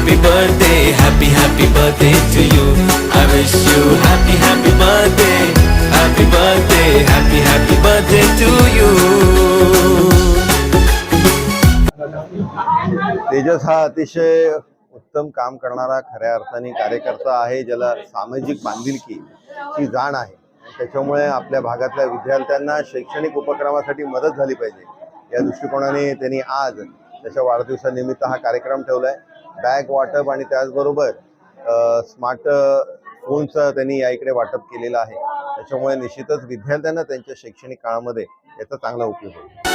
happy birthday, happy happy birthday to you. I wish you happy happy birthday, happy birthday, happy happy birthday to you. Tejas हा अतिशय उत्तम काम करणारा खऱ्या अर्थाने कार्यकर्ता आहे ज्याला सामाजिक बांधिलकी ची जाण आहे त्याच्यामुळे आपल्या भागातल्या विद्यार्थ्यांना शैक्षणिक उपक्रमासाठी मदत झाली पाहिजे या दृष्टिकोनाने त्यांनी आज त्याच्या वाढदिवसानिमित्त हा कार्यक्रम ठेवलाय बॅग वाटप आणि त्याचबरोबर स्मार्ट फोनचं त्यांनी या इकडे वाटप केलेलं आहे. त्याच्यामुळे निश्चितच विद्यार्थ्यांना त्यांच्या शैक्षणिक काळामध्ये याचा चांगला उपयोग होईल.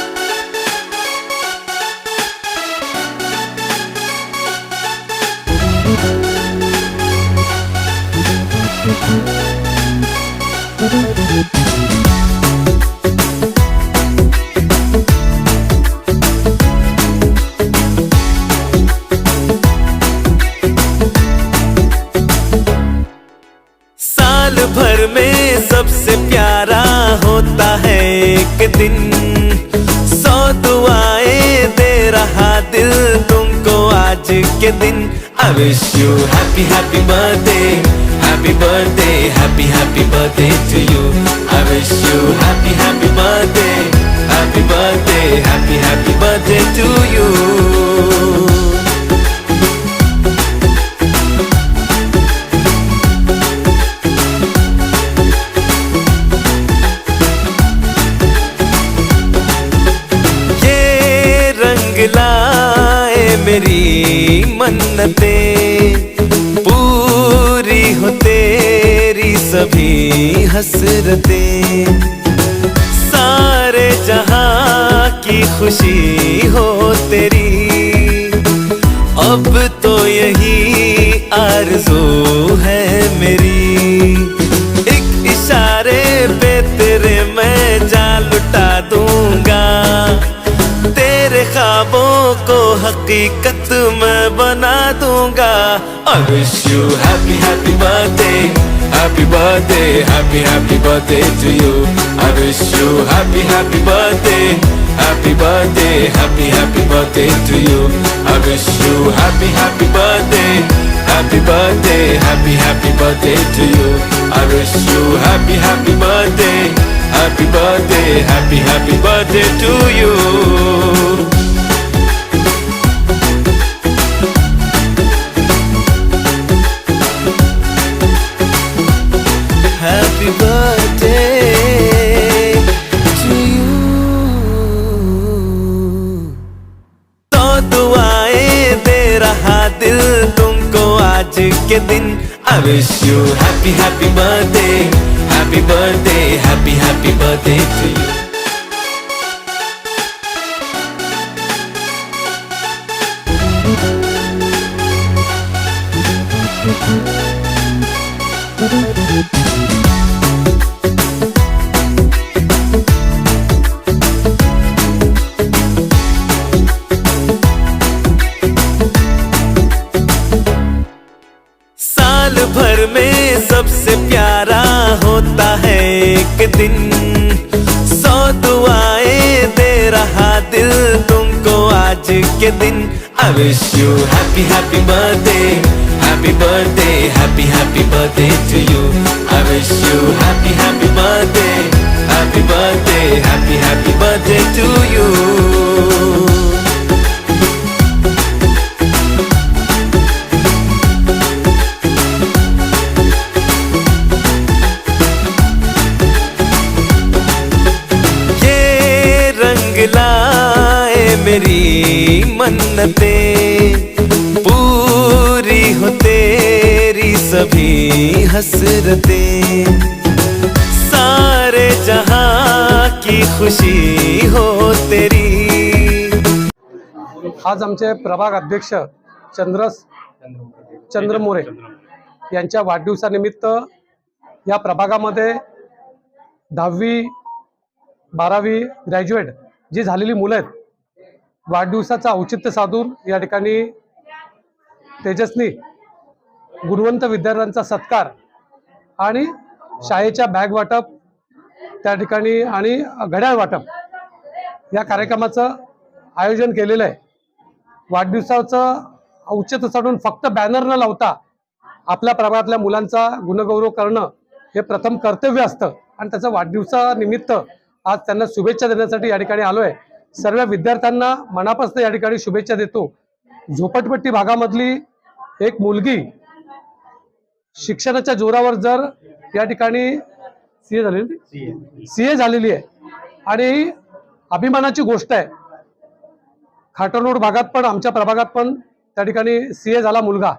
साल भर में सबसे प्यारा होता है एक दिन सौ दुआएँ दे रहा दिल तुमको आज के दिन I wish you happy happy birthday happy birthday happy happy birthday to you I wish you happy happy birthday happy birthday happy happy birthday to you लाए मेरी मन्नते। पूरी हो तेरी सभी हसरते। सारे जहाँ की खुशी हकीकत मैं बना दूंगा I wish you happy happy birthday Happy birthday, happy happy birthday to you I wish you happy happy birthday Happy birthday, happy happy birthday to you I wish you happy happy birthday Happy birthday, happy happy birthday to you I wish you happy happy birthday Happy birthday, happy happy birthday to you के दिन. I wish you happy happy birthday happy birthday happy happy birthday to you दिन, सो दुआए दे रहा दिल तुमको आज के दिन। I you happy happy birthday happy birthday happy happy birthday to you I you happy happy birthday happy birthday happy happy मेरी मन्नते पूरी हो तेरी सभी हसरते। सारे जहां की खुशी हो तेरी। आज आमचे प्रभाग अध्यक्ष चंद्र चंद्र मोरे यांच्या वाढदिवसानिमित्त या प्रभागामध्ये दहावी बारावी ग्रॅज्युएट जी झालेली मुलं आहेत वाढदिवसाचं औचित्य साधून या ठिकाणी तेजस्नी गुणवंत विद्यार्थ्यांचा सत्कार आणि शाळेच्या बॅग वाटप त्या ठिकाणी आणि घड्याळ वाटप या कार्यक्रमाचं आयोजन केलेलं आहे. वाढदिवसाचं औचित्य साधून फक्त बॅनर न लावता आपल्या प्रभागातल्या मुलांचा गुणगौरव करणं हे प्रथम कर्तव्य असतं. आणि त्याचं वाढदिवसानिमित्त आज त्यांना शुभेच्छा देण्यासाठी या ठिकाणी आलो आहे सर्व विद्यार्थ्यांना मनापासून या ठिकाणी शुभेच्छा देतो. झोपटपट्टी भागामधली एक मुलगी शिक्षणाच्या जोरावर जर या ठिकाणी सीए झालेली सीए झालेली आहे. आणि अभिमानाची गोष्ट आहे. खाटररोड भागात पण आमच्या प्रभागात पण त्या ठिकाणी सीए झाला मुलगा.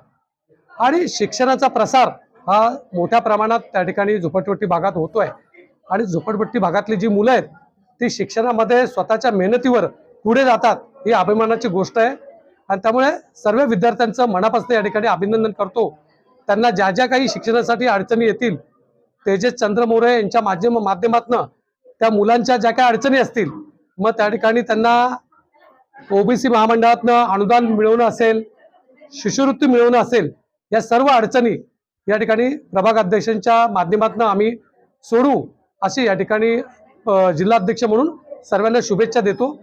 आणि शिक्षणाचा प्रसार हा मोठ्या प्रमाणात त्या ठिकाणी झोपटपट्टी भागात होतोय. आणि झोपडपट्टी भागातली जी मुलं आहेत ती शिक्षणामध्ये स्वतःच्या मेहनतीवर पुढे जातात ही अभिमानाची गोष्ट आहे. आणि त्यामुळे सर्व विद्यार्थ्यांचं मनापासून या ठिकाणी अभिनंदन करतो. त्यांना ज्या ज्या काही शिक्षणासाठी अडचणी येतील तेजस चंद्र मोरे यांच्या माध्यम माध्यमातनं त्या मुलांच्या ज्या काही अडचणी असतील मग त्या ठिकाणी त्यांना ओबीसी महामंडळातनं अनुदान मिळवणं असेल शिष्यवृत्ती मिळवणं असेल या सर्व अडचणी या ठिकाणी प्रभाग अध्यक्षांच्या माध्यमातून आम्ही सोडू अशी या ठिकाणी जिल्हाध्यक्ष म्हणून सर्वांना शुभेच्छा देतो.